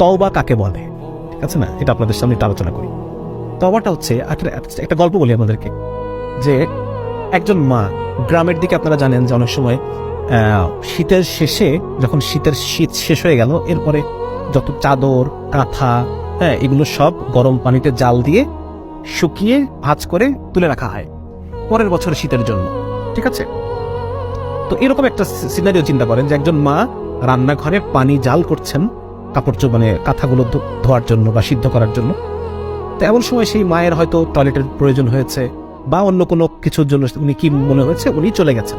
তওবা কাকে বলে? ঠিক আছে না? এটা আপনাদের সামনে একটু আলোচনা করি। তওবাটা হচ্ছে একটা- গল্প বলি আপনাদেরকে, যে একজন মা, গ্রামের দিকে আপনারা জানেন যে অনেক সময় শীতের শেষে, যখন শীতের শীত শেষ হয়ে গেল, এরপরে যত চাদর, কাঁথা হ্যাঁ এগুলো সব গরম পানিতে জাল দিয়ে শুকিয়ে ভাঁজ করে তুলে রাখা হয়। পরের বছর শীতের জন্য, ঠিক আছে? তো এরকম একটা সিনারিও চিন্তা করেন যে একজন মা রান্নাঘরে পানি জাল করছেন কাপড় মানে কাঁথাগুলো ধোয়ার জন্য বা সিদ্ধ করার জন্য। তো এমন সময় সেই মায়ের হয়তো টয়লেটের প্রয়োজন হয়েছে বা অন্য কোনো কিছুর জন্য উনি কি মনে হয়েছে, উনি চলে গেছেন।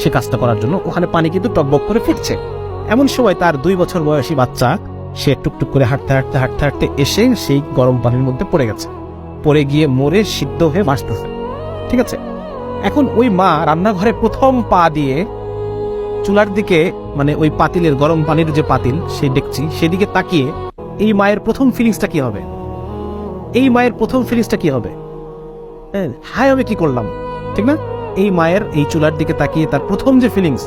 সে কাজটা করার জন্য ওখানে পানি কিন্তু টকবক করে ফিরছে এমন সময় তার দুই বছর বয়সী বাচ্চা, সে টুকটুক করে হাঁটতে হাঁটতে হাঁটতে হাঁটতে এসে সেই গরম পানির মধ্যে পড়ে গেছে। পড়ে গিয়ে মরে সিদ্ধ হয়ে বাঁচতেছে ঠিক আছে? এখন ওই মা রান্নাঘরে প্রথম পা দিয়ে চুলার দিকে মানে ওই পাতিলের গরম পানির যে পাতিল সেই ডেকচি সেদিকে তাকিয়ে এই মায়ের প্রথম ফিলিংসটা কি হবে? এই মায়ের প্রথম ফিলিংসটা কি হবে? হ্যাঁ, আমি কি করলাম? ঠিক না? এই মায়ের এই চুলার দিকে তাকিয়ে তার প্রথম যে ফিলিংস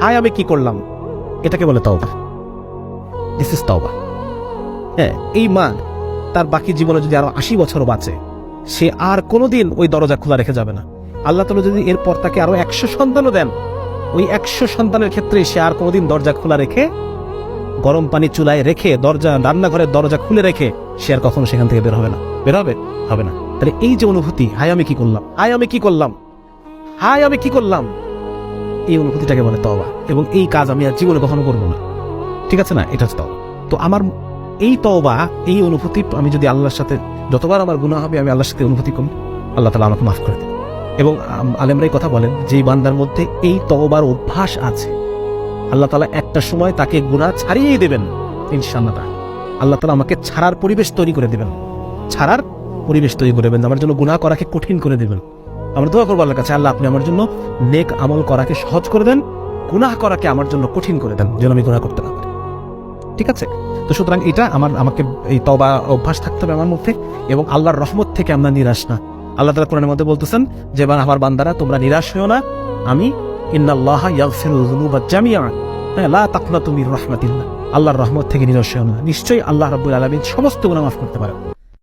হায় আমি কি করলাম? এটাকে বলে তওবা। দিস ইজ তওবা। হ্যাঁ এই মা তার বাকি জীবনে যদি আরও আশি বছর বাঁচে সে আর কোনোদিন ওই দরজা খোলা রেখে যাবে না। আল্লাহ তালা যদি এরপর তাকে আরও একশো সন্তানও দেন ওই একশো সন্তানের ক্ষেত্রে সে আর কোনোদিন দরজা খোলা রেখে গরম পানি চুলায় রেখে দরজা, রান্নাঘরের দরজা খুলে রেখে সে আর কখনো সেখান থেকে বের হবে না। বের হবে? হবে না। তাহলে এই যে অনুভূতি, হায় আমি কি করলাম? হায় আমি কি করলাম? হায় আমি কি করলাম? এই অনুভূতিটাকে বলে তওবা। এবং এই কাজ আমি আর জীবনে কখনো করব না। ঠিক আছে না? এটা হচ্ছে তো আমার এই তওবা, এই অনুভূতি আমি যদি আল্লাহর সাথে, যতবার আমার গুনাহ হবে, আমি আল্লাহর সাথে অনুভূতি করি আল্লাহ তালা আমাকে মাফ করে দেবে এবং আলেমরাই কথা বলেন যে বান্দার মধ্যে এই তওবার অভ্যাস আছে। আল্লাহ তালা একটা সময় তাকে গুনাহ ছাড়িয়েই দেবেন, ইনশাআল্লাহ তাআলা। আল্লাহ তালা আমাকে ছাড়ার পরিবেশ তৈরি করে দেবেন। ছাড়ার পরিবেশ তৈরি করে দেবেন, আমার জন্য গুনাহ করাকে কঠিন করে দেবেন। আমরা দোয়া করব আল্লাহর কাছে, আল্লাহ আপনি আমার জন্য নেক আমল করাকে সহজ করে দেন, গুনাহ করাকে আমার জন্য কঠিন করে দেন, যেন আমি গুনাহ করতে না পারি। ঠিক আছে? তো সুতরাং এটা আমার, আমাকে এই তবা অভ্যাস থাকতে হবে আমার মধ্যে এবং আল্লাহর রহমত থেকে আমরা নিরাশ না। আল্লাহ তালা কোরআনের মধ্যে বলতেছেন, যে আমার বান্দারা, তোমরা নিরাশ হয়েও না। আমি ইন্নাল্লাহ যুনুবা হ্যাঁ লা তুমি আল্লাহর রহমত থেকে নিরাশ হয়েও না। নিশ্চয়ই আল্লাহ রাব্বুল আলমিন সমস্ত গুণা মাফ করতে পারেন।